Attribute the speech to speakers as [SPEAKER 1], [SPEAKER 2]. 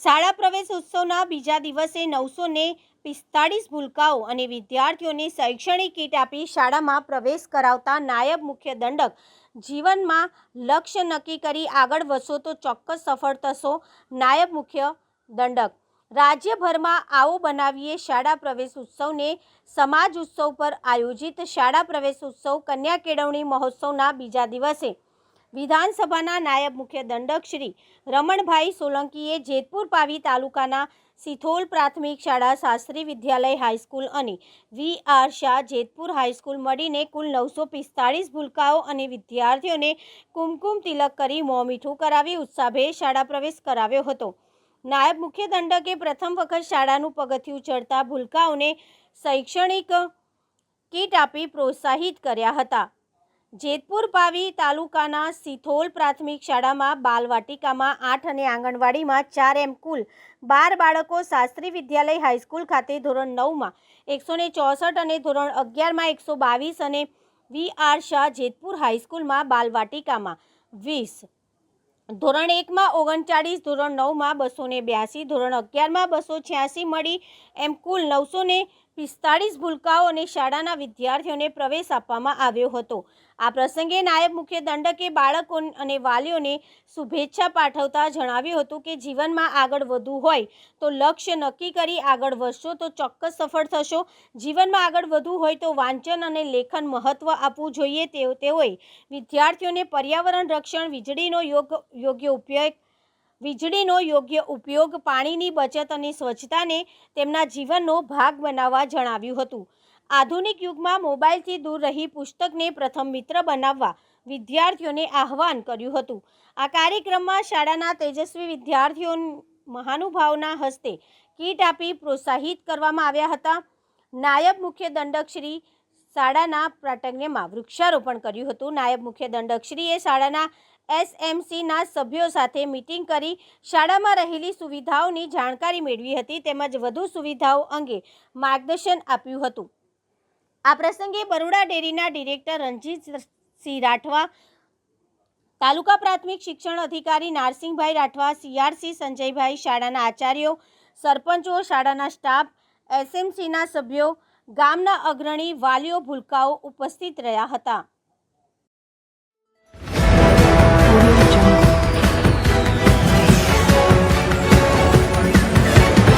[SPEAKER 1] શાળા પ્રવેશ ઉત્સવના બીજા દિવસે નવસો ને પિસ્તાળીસ ભૂલકાઓ અને વિદ્યાર્થીઓને શૈક્ષણિક કીટ આપી શાળામાં પ્રવેશ કરાવતા નાયબ મુખ્ય દંડક જીવનમાં લક્ષ્ય નક્કી કરી આગળ વધશો તો ચોક્કસ સફળ થશો, નાયબ મુખ્ય દંડક. રાજ્યભરમાં આવો બનાવીએ શાળા પ્રવેશ ઉત્સવને સમાજ ઉત્સવ પર આયોજિત શાળા પ્રવેશ ઉત્સવ કન્યા કેળવણી મહોત્સવના બીજા દિવસે વિધાનસભાના નાયબ મુખ્ય દંડક શ્રી રમણભાઈ સોલંકીએ જેતપુર પાવી તાલુકાના સિથોલ પ્રાથમિક શાળા શાસ્ત્રી વિદ્યાલય હાઈસ્કૂલ અને V R Shah Jetpur high school મળીને કુલ નવસો પિસ્તાળીસ ભૂલકાઓ અને વિદ્યાર્થીઓને કુમકુમ તિલક કરી મોં મીઠું કરાવી ઉત્સાહભેર શાળા પ્રવેશ કરાવ્યો હતો. નાયબ મુખ્ય દંડકે પ્રથમ વખત શાળાનું પગથિયું ચડતા ભૂલકાઓને શૈક્ષણિક કીટ આપી પ્રોત્સાહિત કર્યા હતા. જેતપુર પાવી તાલુકાના સિથોલ પ્રાથમિક શાળામાં બાલવાટિકામાં આઠ અને આંગણવાડીમાં ચાર એમ કુલ બાર બાળકો શાસ્ત્રી વિદ્યાલય હાઈસ્કૂલ ખાતે ધોરણ નવમાં, એકસો ને ચોસઠ અને ધોરણ અગિયારમાં, એકસો બાવીસ અને વી આર શાહ જેતપુર હાઈસ્કૂલમાં બાલવાટિકામાં વીસ. ધોરણ એકમાં ઓગણચાળીસ, ધોરણ નવમાં બસો ને બ્યાસી, ધોરણ અગિયારમાં બસો છ્યાસી મળી એમ કુલ નવસો ને પિસ્તાળીસ ભૂલકાઓ અને શાળાના વિદ્યાર્થીઓને પ્રવેશ આપવામાં આવ્યો હતો. આ પ્રસંગે નાયબ મુખ્ય દંડકે બાળકો અને વાલીઓને શુભેચ્છા પાઠવતા જણાવ્યું હતું કે જીવનમાં આગળ વધવું હોય તો લક્ષ્ય નક્કી કરી આગળ વધશો તો ચોક્કસ સફળ થશો. જીવનમાં આગળ વધવું હોય તો વાંચન અને લેખન મહત્ત્વ આપવું જોઈએ તેઓ તેઓએ વિદ્યાર્થીઓને પર્યાવરણ રક્ષણ, વીજળીનો યોગ, યોગ્ય ઉપયોગ વીજળીનો યોગ્ય ઉપયોગ, પાણીની બચત અને સ્વચ્છતાને તેમના જીવનનો ભાગ બનાવવા જણાવ્યું હતું. આધુનિક યુગમાં મોબાઈલથી દૂર રહી પુસ્તકને પ્રથમ મિત્ર બનાવવા વિદ્યાર્થીઓને આહવાન કર્યું હતું. આ કાર્યક્રમમાં શાળાના તેજસ્વી વિદ્યાર્થીઓ મહાનુભાવના હસ્તે કીટ આપી પ્રોત્સાહિત કરવામાં આવ્યા હતા. નાયબ મુખ્ય દંડક શ્રી શાળાના પ્રાટગ્યમાં વૃક્ષારોપણ કર્યું હતું. નાયબ મુખ્ય દંડકશ્રીએ શાળાના એસએમસીના સભ્યો સાથે મિટિંગ કરી શાળામાં રહેલી સુવિધાઓની જાણકારી મેળવી હતી તેમજ વધુ સુવિધાઓ અંગે માર્ગદર્શન આપ્યું હતું. આ પ્રસંગે બરોડા ડેરીના ડિરેક્ટર રણજીતસિંહ રાઠવા, તાલુકા પ્રાથમિક શિક્ષણ અધિકારી નારસિંહભાઈ રાઠવા, સીઆરસી સંજયભાઈ શાળાના આચાર્યો, સરપંચો, શાળાના સ્ટાફ, એસએમસીના સભ્યો, ગામના અગ્રણી વાલીઓ, ભૂલકાઓ ઉપસ્થિત રહ્યા હતા.